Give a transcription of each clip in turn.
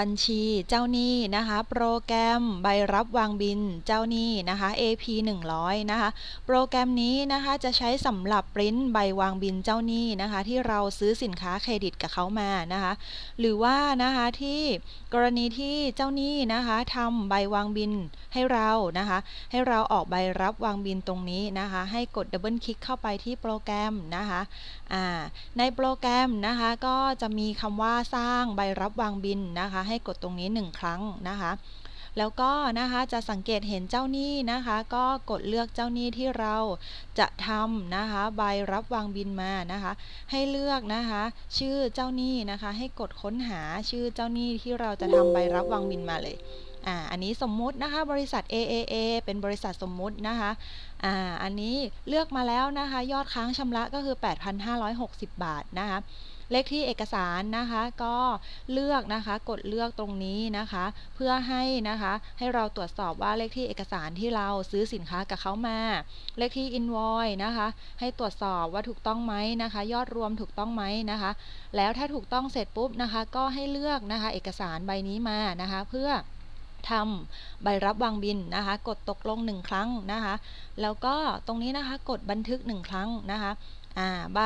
บัญชีเจ้าหนี้นะคะ โปรแกรมใบรับวางบินเจ้าหนี้นะคะ AP 100นะคะ โปรแกรมนี้นะคะจะใช้สำหรับปริ้นใบวางบินเจ้าหนี้นะคะ ที่เราซื้อสินค้าเครดิตกับเขามานะคะ หรือว่านะคะที่กรณีที่เจ้าหนี้นะคะทำใบวางบินให้เรานะคะ ให้เราออกใบรับวางบินตรงนี้นะคะ ให้กดดับเบิลคลิกเข้าไปที่โปรแกรมนะคะในโปรแกรมนะคะก็จะมีคำว่าสร้างใบรับวางบินนะคะให้กดตรงนี้ 1 ครั้งนะคะ แล้วก็นะคะจะสังเกตเห็นเจ้าหนี้นะคะ ก็กดเลือกเจ้าหนี้ที่เราจะทำนะคะใบรับวางบินมานะคะ ให้เลือกนะคะ ชื่อเจ้าหนี้นะคะ ให้กดค้นหาชื่อเจ้าหนี้ที่เราจะทำใบรับวางบินมาเลย อ่าอันนี้สมมุตินะคะบริษัท AAA เป็นบริษัทสมมุตินะคะอ่าอันนี้เลือกมาแล้วนะคะ ยอดค้างชำระก็คือ 8,560 บาทนะคะเลขที่เอกสารนะคะก็เลือกนะคะกดเลือกตรงนี้นะคะ เพื่อให้นะคะให้เราตรวจสอบว่าเลขที่เอกสารที่เราซื้อสินค้ากับเขามา เลขที่ invoice นะคะ ให้ตรวจสอบว่าถูกต้องไหมนะคะ ยอดรวมถูกต้องไหมนะคะ แล้วถ้าถูกต้องเสร็จปุ๊บนะคะ ก็ให้เลือกนะคะ เอกสารใบนี้มานะคะ เพื่อ ทำใบรับวางบินนะคะ กดตกลง 1 ครั้งนะคะ แล้วก็ตรงนี้นะคะกดบันทึก 1 ครั้งนะคะอ่าใบ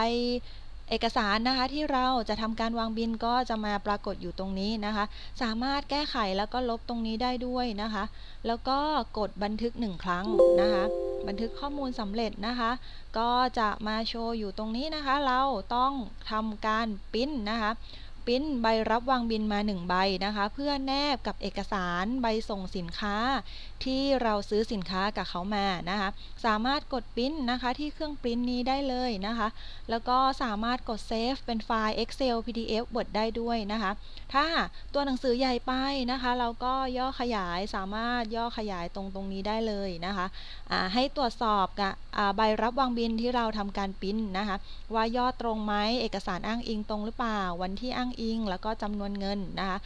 เอกสารนะคะที่เราจะทำการวางบินก็จะมาปรากฏอยู่ตรงนี้นะคะ สามารถแก้ไขแล้วก็ลบตรงนี้ได้ด้วยนะคะ แล้วก็กดบันทึก 1 ครั้งนะคะ บันทึกข้อมูลสำเร็จนะคะ ก็จะมาโชว์อยู่ตรงนี้นะคะ เราต้องทำการปิ้นนะคะ ปริ้นใบรับวางบินมา 1 ใบนะคะ เพื่อแนบกับเอกสารใบส่งสินค้า ที่เราซื้อสินค้ากับเขามานะคะ สามารถกดปริ้นนะคะที่เครื่องปริ้นนี้ได้เลยนะคะ แล้วก็สามารถกดเซฟเป็นไฟล์ Excel PDF Word ได้ด้วยนะคะ ถ้าตัวหนังสือใหญ่ไปนะคะ เราก็ย่อขยายสามารถย่อขยายตรงตรงนี้ได้เลยนะคะให้ตรวจสอบกับใบรับวางบินที่เราทำการปริ้นนะคะ ว่าย่อตรงไหมเอกสารอ้างอิงตรงหรือเปล่าวันที่อ้างอิง แล้วก็จำนวนเงินนะคะ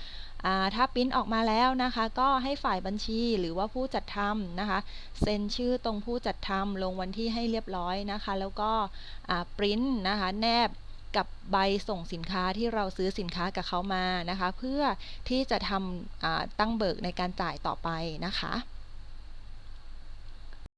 ถ้าปริ้นออกมาแล้วนะคะก็ให้ฝ่ายบัญชีหรือว่าผู้จัดทำนะคะเซ็นชื่อตรงผู้จัดทำลงวันที่ให้เรียบร้อยนะคะ แล้วก็ปริ้นนะคะแนบกับใบส่งสินค้าที่เราซื้อสินค้ากับเขามานะคะ เพื่อที่จะทำตั้งเบิกในการจ่ายต่อไปนะคะ